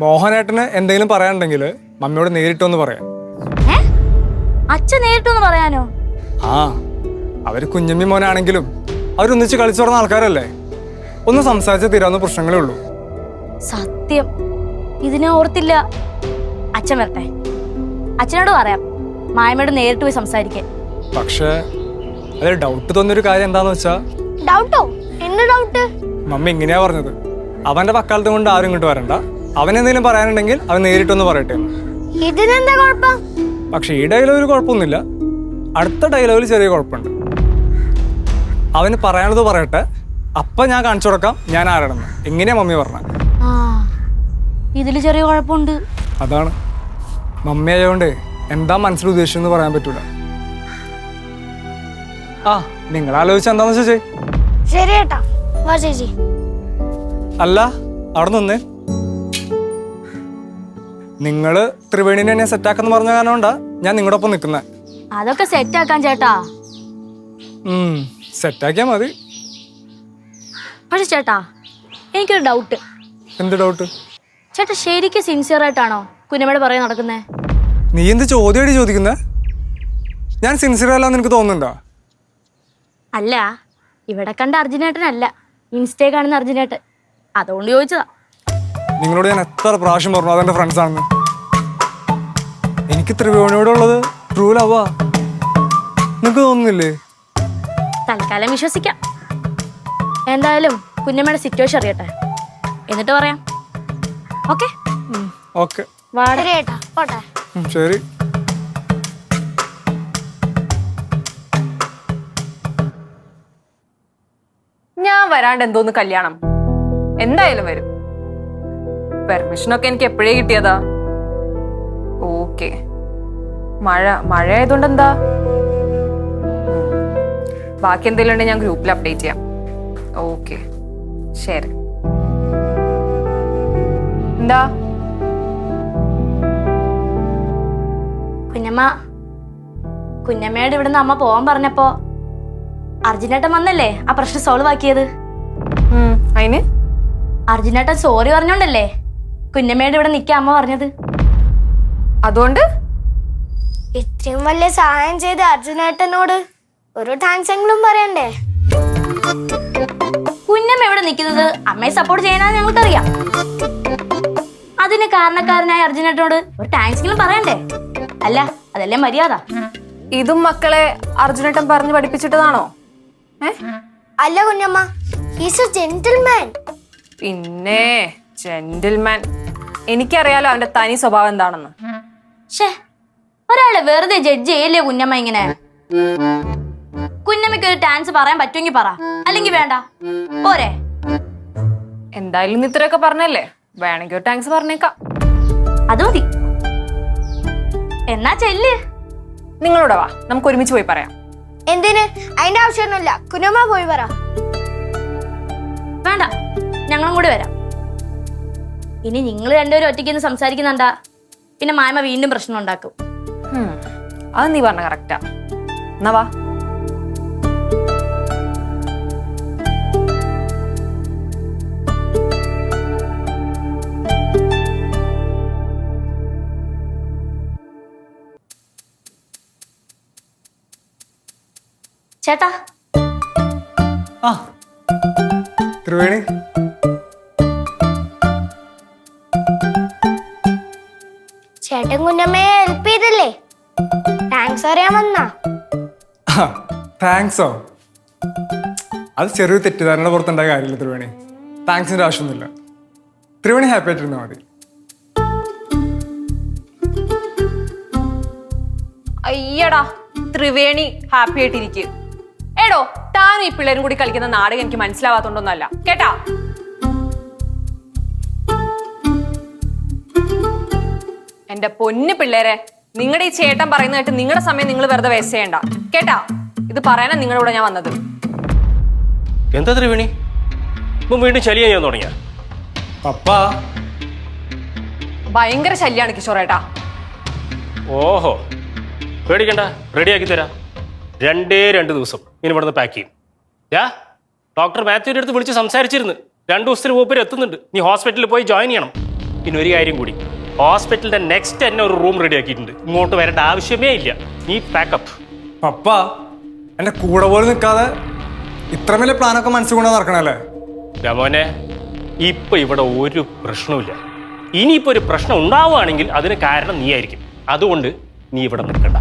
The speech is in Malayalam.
മോഹനേട്ടന് എന്തെങ്കിലും പറയാനുണ്ടെങ്കിൽ മമ്മിയോട് നേരിട്ടൊന്ന് പറയാം. അച്ഛൻ നേരിട്ടൊന്ന് പറയാനോ? ആ അവർ കുഞ്ഞമ്മി മോനാണെങ്കിലും അവരൊന്നിച്ച് കളിച്ചു തുടർന്ന ആൾക്കാരല്ലേ? ഒന്ന് സംസാരിച്ച് തീരാവുന്ന പ്രശ്നങ്ങളേ ഉള്ളൂ. സത്യം. ഇതിനെ ഓർത്തില്ല. അച്ഛൻ വരട്ടെ. അച്ഛനോട് പറയാം. മായമയോട് നേരിട്ട് പോയി സംസാരിക്കാൻ. പക്ഷേ അതിൽ ഡൗട്ട് തോന്നിയൊരു കാര്യം എന്താന്ന് വെച്ചാ ഡൗട്ടോ എന്ത് ഡൗട്ട് മമ്മി ഇങ്ങനെയാ പറഞ്ഞത്. അവന്റെ വക്കാലത്തും കൊണ്ട് ആരും ഇങ്ങോട്ട് വരണ്ട. അവൻ എന്തെങ്കിലും പറയാനുണ്ടെങ്കിൽ അവൻ നേരിട്ടൊന്ന് പറയട്ടെ. ഇതിനെന്താ കുഴപ്പം? പക്ഷെ ഈ ഡയലോഗിൽ കുഴപ്പമൊന്നുമില്ല. അടുത്ത ഡയലോഗിൽ ചെറിയ കുഴപ്പമുണ്ട്. അവന് പറയാനുള്ളത് പറയട്ടെ. അപ്പൊ ഞാൻ കാണിച്ചു കൊടുക്കാം. ഞാൻ ആരാണെന്ന്. എങ്ങനെയാ മമ്മി പറഞ്ഞത് ആ ഇതിൽ ചെറിയ കുഴപ്പമുണ്ട്. അതാണ്. മമ്മി ആയതുകൊണ്ട് എന്താ മനസ്സിൽ ഉദ്ദേശിച്ചെന്ന് പറയാൻ പറ്റൂല. ആ നിങ്ങൾ ആലോചിച്ച എന്താന്ന് ശരി ഏട്ടാ. വാ ചേച്ചി. അല്ല അവിടെ നിന്നേ. നിങ്ങൾ ത്രിവേണിനെ എന്നെ സെറ്റാക്കെന്ന് പറഞ്ഞ കാരണം കൊണ്ടാ ഞാൻ നിങ്ങളുടെ ഒപ്പം നിൽക്കുന്നത് അതൊക്കെ സെറ്റ് ആക്കാൻ ചേട്ടാ സെറ്റാക്കിയാ മതി. പക്ഷെ ചേട്ടാ എനിക്കൊരു ഡൗട്ട്. എന്ത് ഡൗട്ട്? ചേട്ടാ ശരിക്കും സിൻസിയർ ആയിട്ടാണോ കുഞ്ഞമ്മയുടെ പറയാൻ നടക്കുന്നേ? നീ എന്ത് ചോദ്യമായിട്ട് ചോദിക്കുന്നേ? ഞാൻ സിൻസിയർ അല്ലാന്ന് എനിക്ക് തോന്നുന്നുണ്ടോ? അല്ല ഇവിടെ കണ്ട അർജുനേട്ടനല്ല. ഇൻസ്റ്റേ കാണുന്ന അർജുനേട്ടൻ. അതുകൊണ്ട് ചോദിച്ചതാ. നിങ്ങളോട് ഞാൻ എത്ര പ്രാവശ്യം പറഞ്ഞു അതെന്റെ ഫ്രണ്ട്സ് ആണെന്ന്. എനിക്ക് ത്രിവേണിയോടുള്ളത് ട്രൂ ലവാ നിനക്ക് തോന്നുന്നില്ലേ? തൽക്കാലം വിശ്വസിക്കാം. എന്തായാലും കുഞ്ഞമ്മയുടെ സിറ്റുവേഷൻ അറിയട്ടെ. എന്നിട്ട് പറയാം. ഓക്കെ ഓക്കെ ശരി. ഞാൻ വരാണ്ട് എന്തോന്ന് കല്യാണം? എന്തായാലും വരും. പെർമിഷനൊക്കെ എനിക്ക് എപ്പോഴേ കിട്ടിയതാ? ഓക്കെ. മഴ മഴ ആയതുകൊണ്ട് എന്താ. ബാക്കി എന്തെങ്കിലും ഉണ്ടെങ്കിൽ ഞാൻ ഗ്രൂപ്പിൽ അപ്ഡേറ്റ് ചെയ്യാം. ഓക്കെ. ശരി. എന്താ? കുഞ്ഞമ്മ കുഞ്ഞമ്മയോട് ഇവിടുന്ന് അമ്മ പോവാൻ പറഞ്ഞപ്പോ അർജുനേട്ടൻ വന്നല്ലേ? ആ പ്രശ്നം സോൾവ് ആക്കിയത്. അർജുനേട്ടൻ സോറി പറഞ്ഞോണ്ടല്ലേ? കുഞ്ഞമ്മയോട് ഇവിടെ നിൽക്കാൻ അമ്മ പറഞ്ഞത്? അതുകൊണ്ട്? ഇത്രയും വലിയ സഹായം ചെയ്ത് അർജുനേട്ടനോട് ഒരു താങ്ക്സ് എങ്കിലും പറയണ്ടേ? കുഞ്ഞമ്മ ഇവിടെ നിൽക്കുന്നത്? അമ്മയെ സപ്പോർട്ട് ചെയ്യാനാണ് ഞങ്ങൾക്കറിയാം. അതിന് കാരണക്കാരനായ അർജുനേട്ടനോട് ഒരു താങ്ക്സെങ്കിലും പറയണ്ടേ? അല്ല അതല്ലേ മര്യാദ? ഇതും മക്കളെ അർജുനേട്ടൻ പറഞ്ഞ് പഠിപ്പിച്ചിട്ടതാണോ? അല്ല കുഞ്ഞമ്മ ഹീസ് എ ജെന്റിൽമാൻ പിന്നെ ജെന്റിൽമാൻ എനിക്കറിയാലോ അവന്റെ തനി സ്വഭാവം എന്താണെന്ന്. ഷേ ഒരാളെ വെറുതെ ജഡ്ജ് ചെയ്യല്ലേ കുഞ്ഞമ്മ ഇങ്ങനെ? കുഞ്ഞമ്മയ്ക്ക് ഒരു ടാൻസ് പറയാൻ പറ്റുമെങ്കിൽ പറ. അല്ലെങ്കിൽ വേണ്ട. പോരെ. എന്തായാലും ഇത്രയൊക്കെ പറഞ്ഞല്ലേ? വേണമെങ്കിൽ ഒരു താങ്ക്സ് പറഞ്ഞേക്കാം. അത് മതി. എന്നാ ചെല്ല്. നിങ്ങളോട് വാ. നമുക്ക് ഒരുമിച്ച് പോയി പറയാം. എന്തിന്? അതിന്റെ ആവശ്യമൊന്നുമില്ല. കുഞ്ഞമ്മ പോയി പറ. വേണ്ട. ഞങ്ങളും കൂടി വരാം. ഇനി നിങ്ങൾ രണ്ടുപേരും ഒറ്റയ്ക്ക് ഒന്ന് സംസാരിക്കുന്നുണ്ടാ? പിന്നെ മായമ വീണ്ടും പ്രശ്നം ഉണ്ടാക്കും. ഹും, അത് നീ പറഞ്ഞ കറക്റ്റാ എന്നാ വാ. ചേട്ടാ. ആ ത്രിവേണി. ചേട്ടൻ കുഞ്ഞമ്മയെ ഹെൽപ്പ് ചെയ്തല്ലേ? താങ്ക്സ് അറിയാൻ വന്നാ? താങ്ക്സോ അത് ചെറിയ തെറ്റിദ്ധാരണ പുറത്തുണ്ടായ കാര്യമില്ല ത്രിവേണി. താങ്ക്സിന്റെ ആവശ്യമൊന്നുമില്ല. ത്രിവേണി ഹാപ്പി ആയിട്ടിരുന്നാൽ മതി. അയ്യടാ ത്രിവേണി ഹാപ്പി ആയിട്ടിരിക്കും. എടോ താനും ഈ പിള്ളേരും കൂടി കളിക്കുന്ന നാടകം എനിക്ക് മനസ്സിലാവാത്തോണ്ടൊന്നല്ല. കേട്ടാ? എന്റെ പൊന്നു പിള്ളേരെ നിങ്ങളുടെ ഈ ചേട്ടൻ പറയുന്ന കേട്ട് നിങ്ങളുടെ സമയം നിങ്ങൾ വെറുതെ വേസ്റ്റ് ചെയ്യണ്ട. കേട്ടാ? ഇത് പറയാനാ നിങ്ങളുടെ കൂടെ ഞാൻ വന്നത്. എന്താ ത്രിവേണി? ഇപ്പം വീണ്ടും ശല്യം ചെയ്യാൻ തുടങ്ങിയ? പപ്പ. ഭയങ്കര ശല്യാണ് കിഷോറേട്ടാ. ഓഹോ. പേടിക്കണ്ട. റെഡിയാക്കി തരാം. രണ്ടേ രണ്ട് ദിവസം. ഇനി ഇവിടുന്ന് പാക്ക് ചെയ്യും. യാ ഡോക്ടർ മാത്യുവിന്റെ അടുത്ത് വിളിച്ച് സംസാരിച്ചിരുന്നു. രണ്ട് ദിവസത്തിന് മൂപ്പര് എത്തുന്നുണ്ട്. നീ ഹോസ്പിറ്റലിൽ പോയി ജോയിൻ ചെയ്യണം. പിന്നെ ഒരു കാര്യം കൂടി. ഹോസ്പിറ്റലിന്റെ നെക്സ്റ്റ് തന്നെ ഒരു റൂം റെഡി ആക്കിയിട്ടുണ്ട് ഇങ്ങോട്ട് വരേണ്ട ആവശ്യമേ ഇല്ല. നീ പാക്കപ്പ് പപ്പ എന്റെ കൂടെ പോലും നിൽക്കാതെ ഇത്ര വലിയ പ്ലാനൊക്കെ മനസ്സിൽ കൊണ്ട് നടക്കണല്ലേ? രമോനെ ഇപ്പൊ ഇവിടെ ഒരു പ്രശ്നവുമില്ല. ഇനിയിപ്പോ ഒരു പ്രശ്നം ഉണ്ടാവുകയാണെങ്കിൽ അതിന് കാരണം നീ ആയിരിക്കും അതുകൊണ്ട് നീ ഇവിടെ നിൽക്കണ്ട.